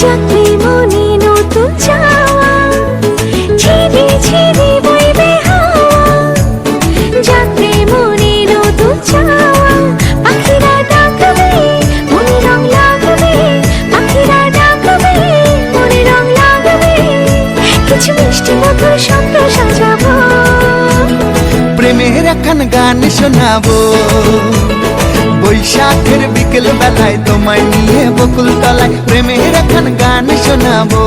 যাত্রী মনে নতুন চাওয়া। ঝিরি ঝিরি বইবে হাওয়া। যাত্রী মনে নতুন চাওয়া। পাখিরা ডাকবে, মনে রং লাগবে। পাখিরা ডাকবে, মনে রং লাগবে। কিছু প্রেমের এখন গান শোনাবো। বৈশাখের বিকেল বেলায় তোমায় নিয়ে বকুল তলায় প্রেমের এখন গান শোনাবো।